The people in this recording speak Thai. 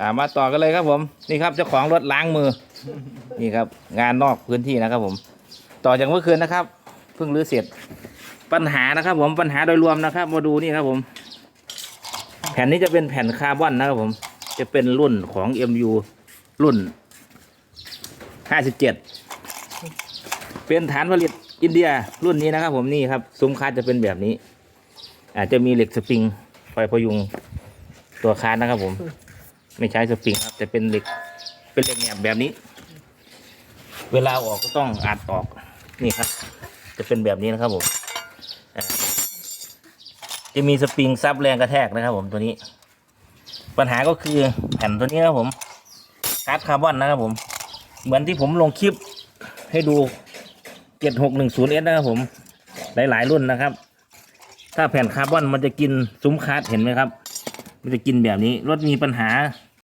อ่ามาต่อกันเลยครับผม นี่ครับเจ้าของรถล้างมือ นี่ครับ งานนอกพื้นที่นะครับผม ต่อจากเมื่อคืนนะครับ เพิ่งรื้อเสร็จ ปัญหานะครับ ผมปัญหาโดยรวมนะครับ มาดูนี่ครับผม แผ่นนี้จะเป็นแผ่นคาร์บอนนะครับผม จะเป็นรุ่นของ MU รุ่น 57 เป็นฐานผลิตอินเดียรุ่นนี้นะครับ ผมนี่ครับซุ้มคาจะเป็นแบบนี้ อาจจะมีเหล็กสปริงคอยพยุงตัวคานนะครับผม ไม่ใช้สปริงครับจะเป็นเหล็กเป็นเหล็กแหนบแบบนี้ เวลาออกก็ต้องอัดออกนี่ครับ จะเป็นแบบนี้นะครับผมจะมีสปริงซับแรงกระแทกนะครับ ผมตัวนี้ ปัญหาก็คือแผ่นตัวนี้ครับผมคาร์ดคาร์บอนนะครับผม เหมือนที่ผมลงคลิปให้ดู 7610S นะครับผม หลาย ๆ รุ่นนะครับ ถ้าแผ่นคาร์บอนมันจะกินซุ้มคาร์ดเห็นไหมครับ มันจะกินแบบนี้รถมีปัญหา